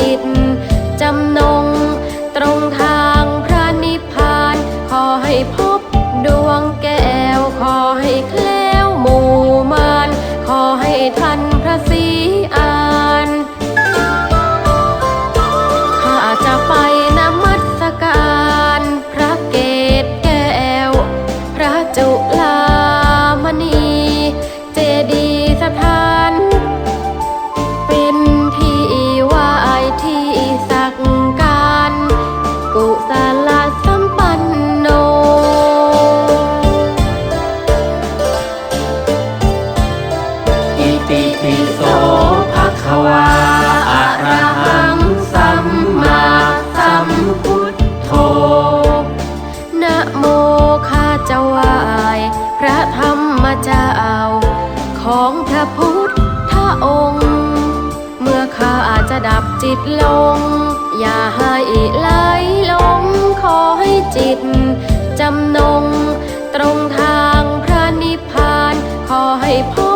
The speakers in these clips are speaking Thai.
สิบจำนงตรงทาง จิตลง อย่าให้ไหลลงขอให้จิต จำนง ตรงทางพระนิพพาน ขอให้พ้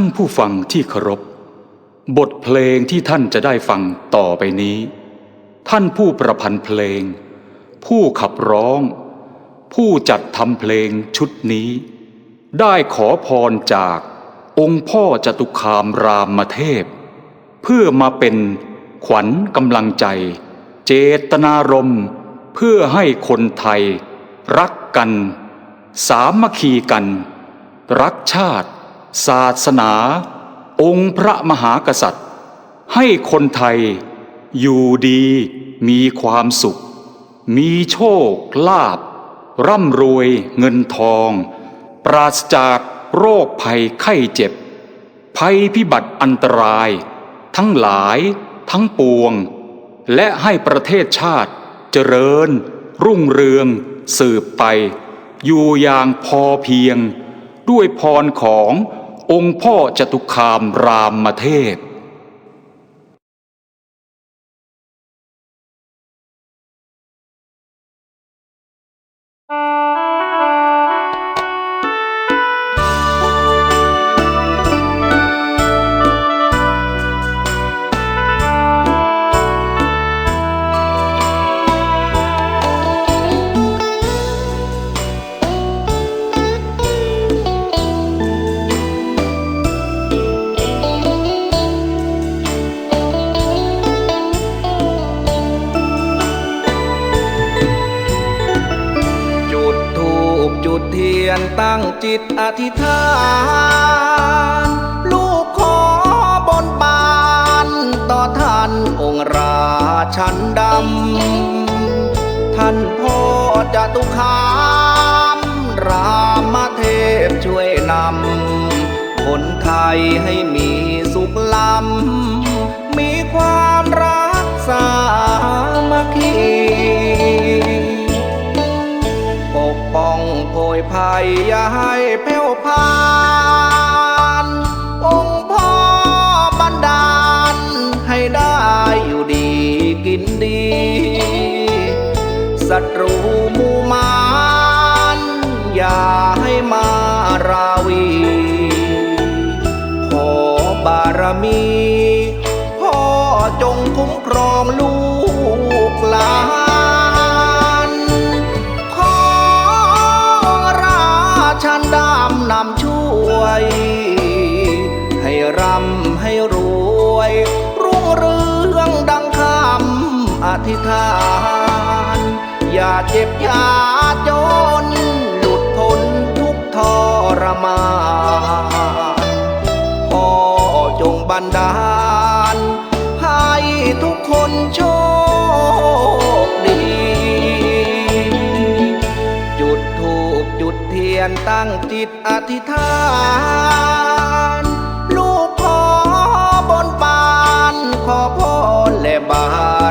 านผู้ฟังที่เคารพ บทเพลงที่ท่านจะได้ฟังต่อไปนี้ ท่านผู้ประพันธ์เพลง ผู้ขับร้อง ผู้จัดทำเพลงชุดนี้ ได้ขอพรจากองค์พ่อจตุคามรามเทพ เพื่อมาเป็นขวัญกำลังใจ เจตนารมณ์เพื่อให้คนไทย รักกัน สามัคคีกัน รักชาติ ศาสนา องค์พระมหากษัตริย์ ให้คนไทย อยู่ดีมีความสุข มีโชคลาภร่ำรวยเงินทอง ปราศจากโรคภัยไข้เจ็บ ภัยพิบัติอันตราย ทั้งหลายทั้งปวง และให้ประเทศชาติเจริญ รุ่งเรือง สืบไป อยู่อย่างพอเพียง ด้วยพรของ องค์พ่อจตุคามรามเทพ จิตอธิษฐาน ลูกขอบนบานต่อท่านองค์ราชันดำ ท่านพ่อจะตุคาม รามเทพช่วยนำ คนไทยให้มีสุขล้ำ มีความรักสามัคคี ยภัยอย่าให้แผ่วพานองค์พ่อบันดาล ให้ได้อยู่ดีกินดีศัตรูมูมารอย่าให้มาราวี ขอบารมี พ่อจงคุ้มครองลูกหลาน ธิษฐาน อย่าเจ็บอย่าจน หลุดพ้นทุกทรมานพ่อจงบันดาล ให้ทุกคนโชคดี จุดธูปจุดเทียนตั้งจิตอธิษฐานลูกขอบนบานขอพ และบา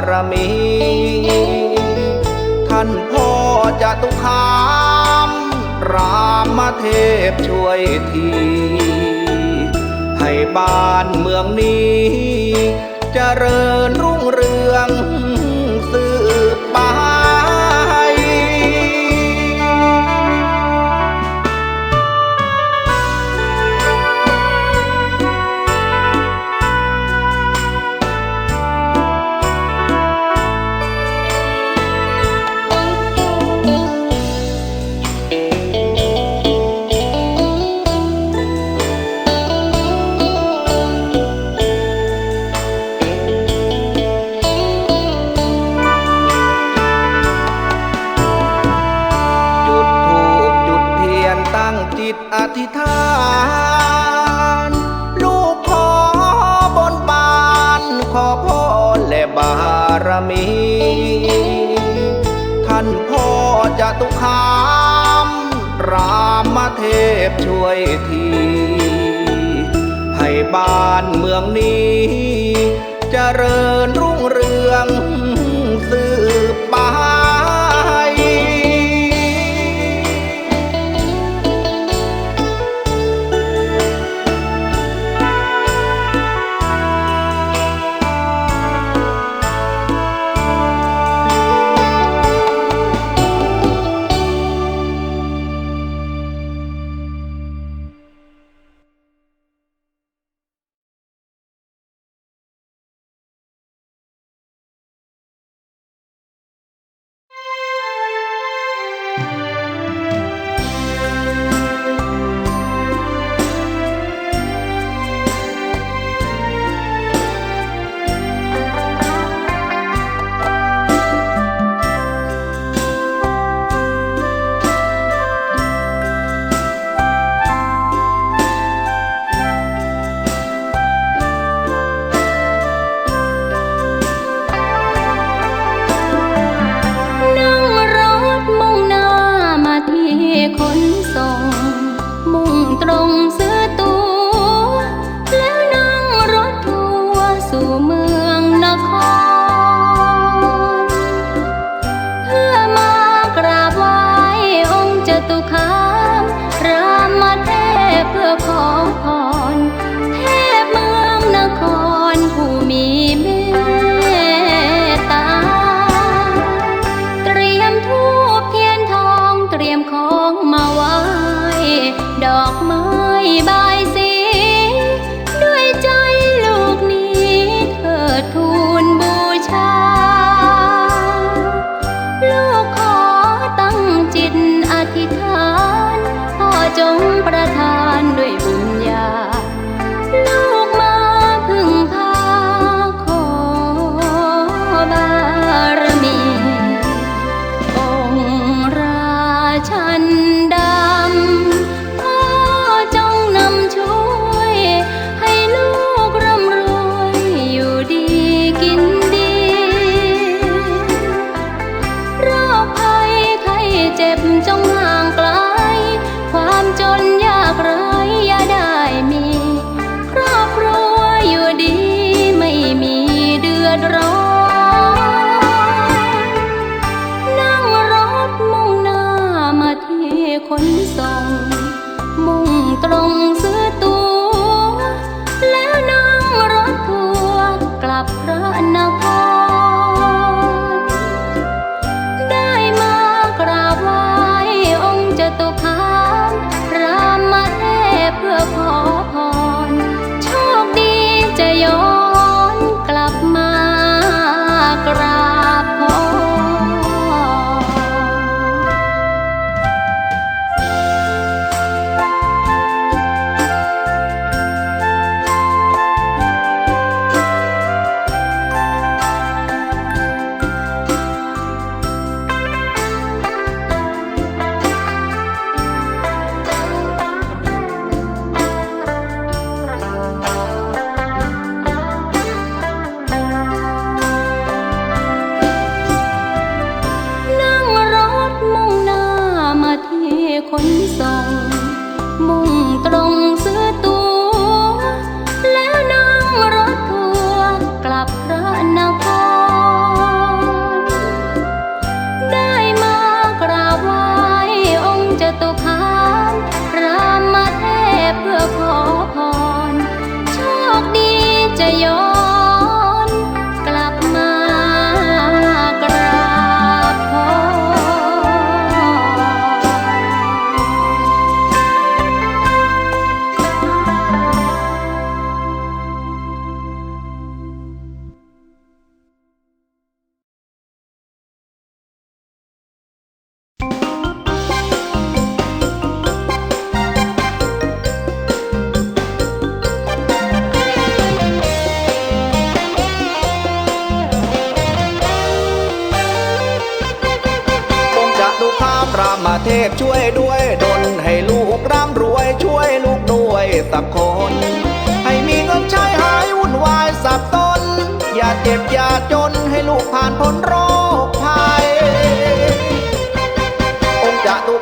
รมี ท่านพ่อจะตุคามรามเทพช่วยที ให้บ้านเมืองนี้จเจริญรุ่งเรืองารมี ท่านพ่อจะตุคาม รามเทพช่วยที ให้บ้านเมืองนี้เจริญรุ่งเรือง เจ็บจง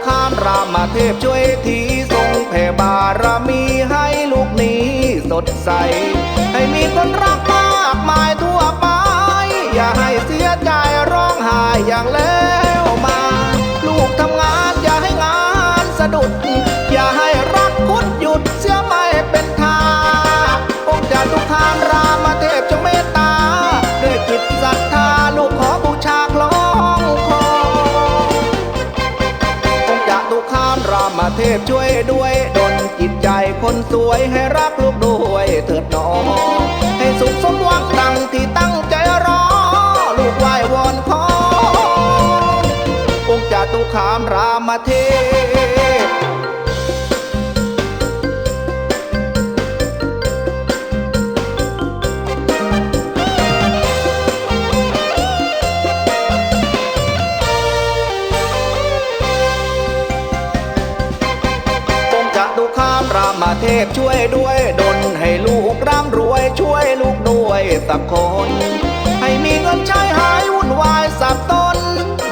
คานรามเทพช่วยทีทรงแผ่บารมีให้ลูกนี้สดใส ให้มีคนรักมากมายทั่วไป อย่าให้เสียใจร้องไห้อย่างแล้วมา ลูกทำงานอย่าให้งานสะดุด อย่าให้ พช่วยด้วยดนจิตใจคนสวยให้รักลูกด้วยเถิดหนอ ให้สุขสมหวังดังที่ตั้งใจรอ ลูกไหว้วอนขอองค์จตุคามรามเทพ เทพช่วยด้วยดลให้ลูกร่ำรวยช่วยลูกด้วยสักคน ให้มีเงินใช้หายวุ่นวายสับสน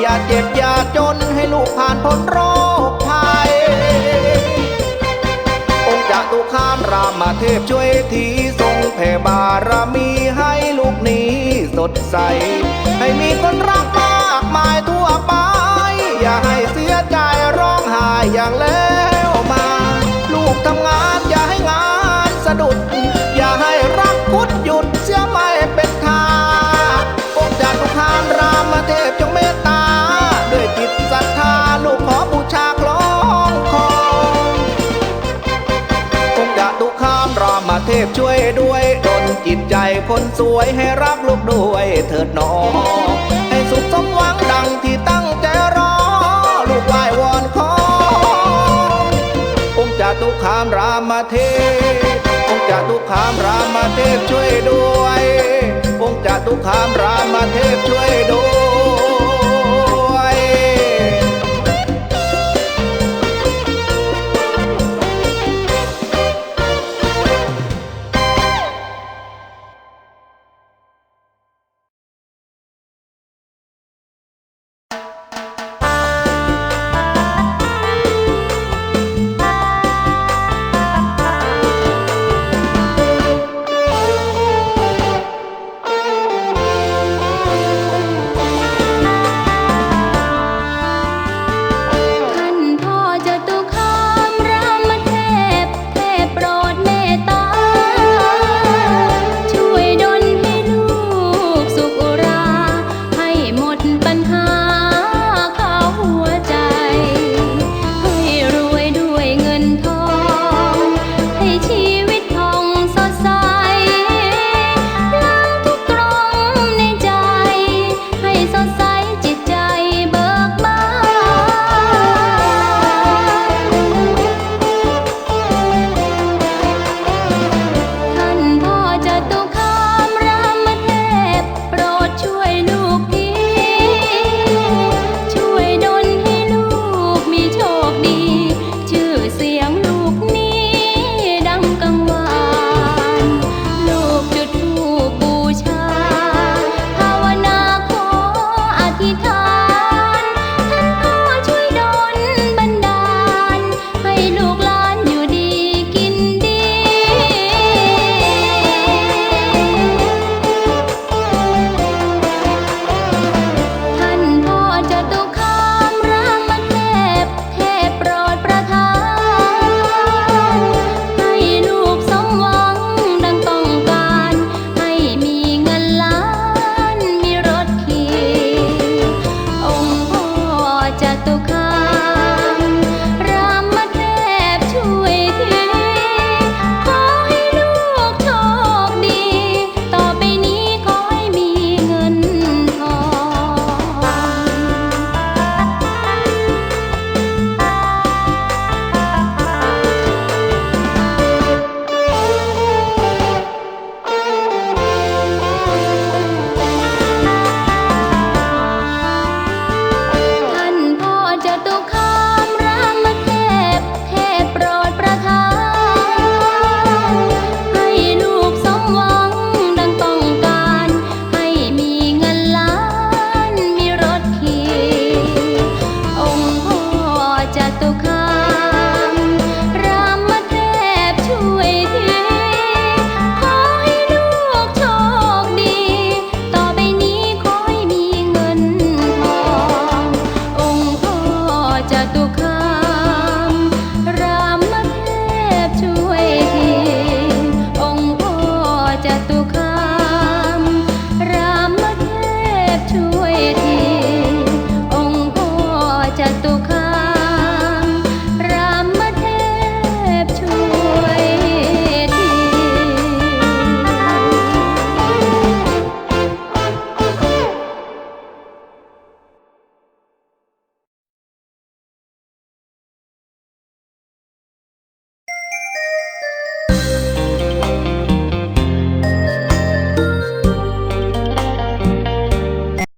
อย่าเจ็บอย่าจนให้ลูกผ่านพ้นโรคภัย องค์จตุคามรามเทพช่วยทีทรงแผ่บารมีให้ลูกนี้สดใส ให้มีคนรักมากมายทั่วไป อย่าให้เสียใจร้องไห้อย่างแล้ว ทำงานอย่าให้งานสะดุด อย่าให้รักพุดหยุดเสียไม่เป็นทางองค์จตุคามรามเทพจงเมตตา ด้วยจิตศรัทธาลูกขอบูชาคล้องคอองค์จตุคามรามเทพช่วยด้วยดลจิตใจคนสวยให้รักลูกด้วยเถิดหนอให้สุขสมหวังดังที่ตั้ง ตุคามรามเทพองค์จตุคามรามเทพช่วยด้วย องค์จตุคามรามเทพช่วยด้วย